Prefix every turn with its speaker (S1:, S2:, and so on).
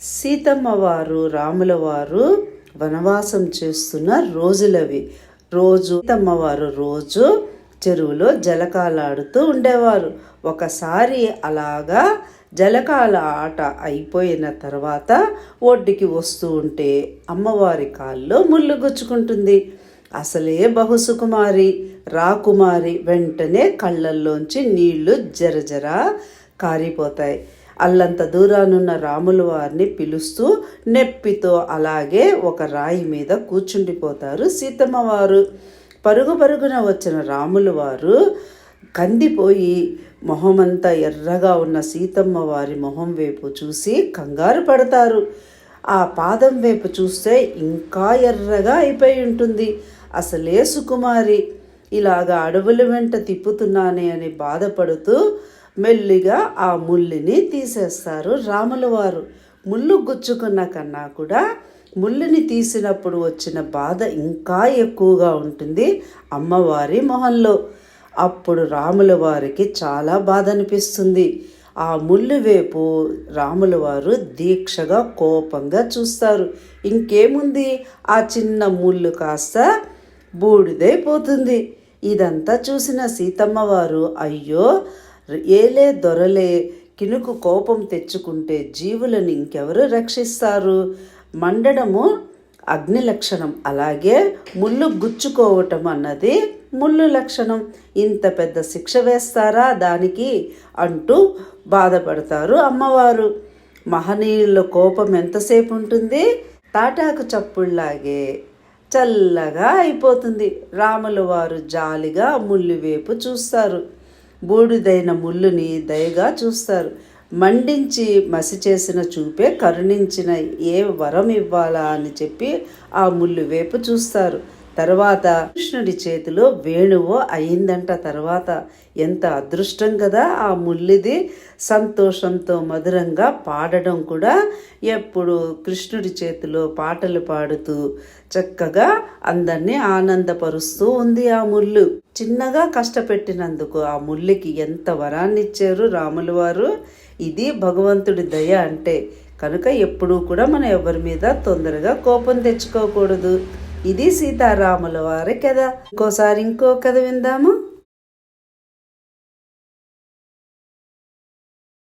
S1: సీతమ్మ వారు రాముల వారు వనవాసం చేస్తున్న రోజులవి. రోజు సీతమ్మ వారు రోజు చెరువులో జలకాలాడుతూ ఉండేవారు. ఒకసారి అలాగా జలకాల ఆట అయిపోయిన తర్వాత ఒడ్డుకి వస్తూ ఉంటే అమ్మవారి కాల్లో ముళ్ళు గుచ్చుకుంటుంది. అసలే బహుసుకుమారి. రాకుమారి వెంటనే కళ్ళల్లోంచి నీళ్ళు జరజర కారిపోతాయి. అల్లంత దూరానున్న రాముల వారిని పిలుస్తూ నెప్పితో అలాగే ఒక రాయి మీద కూర్చుండిపోతారు సీతమ్మ వారు పరుగు పరుగున వచ్చిన రాముల వారు కందిపోయి మొహమంతా ఎర్రగా ఉన్న సీతమ్మ వారి మొహం వైపు చూసి కంగారు పడతారు. ఆ పాదం వైపు చూస్తే ఇంకా ఎర్రగా అయిపోయి ఉంటుంది. అసలే సుకుమారి. ఇలాగా అడవుల వెంట తిప్పుతున్నానే అని బాధపడుతూ మెల్లిగా ఆ ముల్లిని తీసేస్తారు. రాముల వారు ముళ్ళు గుచ్చుకున్న కన్నా కూడా ముళ్ళుని తీసినప్పుడు వచ్చిన బాధ ఇంకా ఎక్కువగా ఉంటుంది అమ్మవారి మొహంలో. అప్పుడు రాముల వారికి చాలా బాధ అనిపిస్తుంది. ఆ ముళ్ళు వైపు రాముల వారు దీక్షగా కోపంగా చూస్తారు. ఇంకేముంది? ఆ చిన్న ముళ్ళు కాస్త బూడిదైపోతుంది. ఇదంతా చూసిన సీతమ్మ వారు అయ్యో! ఏలే దొరలే కినుకు కోపం తెచ్చుకుంటే జీవులను ఇంకెవరు రక్షిస్తారు? మండడము అగ్ని లక్షణం. అలాగే ముళ్ళు గుచ్చుకోవటం అన్నది ముళ్ళు లక్షణం. ఇంత పెద్ద శిక్ష వేస్తారా దానికి? అంటూ బాధపడతారు అమ్మవారు. మహనీయుల కోపం ఎంతసేపు ఉంటుంది? తాటాకు చప్పుళ్ళాగే చల్లగా అయిపోతుంది. రాముల వారు జాలిగా ముళ్ళు వైపు చూస్తారు. బూడిదైన ముళ్ళుని దయగా చూస్తారు. మండించి మసి చేసిన చూపే కరుణించిన ఏ వరం ఇవ్వాలా అని చెప్పి ఆ ముళ్ళు వేపు చూస్తారు. తర్వాత కృష్ణుడి చేతిలో వేణువు అయిందంట తర్వాత. ఎంత అదృష్టం కదా ఆ ముల్లిది సంతోషంతో మధురంగా పాడడం కూడా ఎప్పుడు కృష్ణుడి చేతిలో పాటలు పాడుతూ చక్కగా అందరినీ ఆనందపరుస్తూ ఉంది ఆ ముళ్ళు. చిన్నగా కష్టపెట్టినందుకు ఆ ముల్లికి ఎంత వరాన్ని ఇచ్చారు రాములు వారు. ఇది భగవంతుడి దయ అంటే. కనుక ఎప్పుడూ కూడా మనం ఎవరి మీద తొందరగా కోపం తెచ్చుకోకూడదు. ఇది సీతారాముల వారి కథ. ఇంకోసారి ఇంకో కథ విందాము.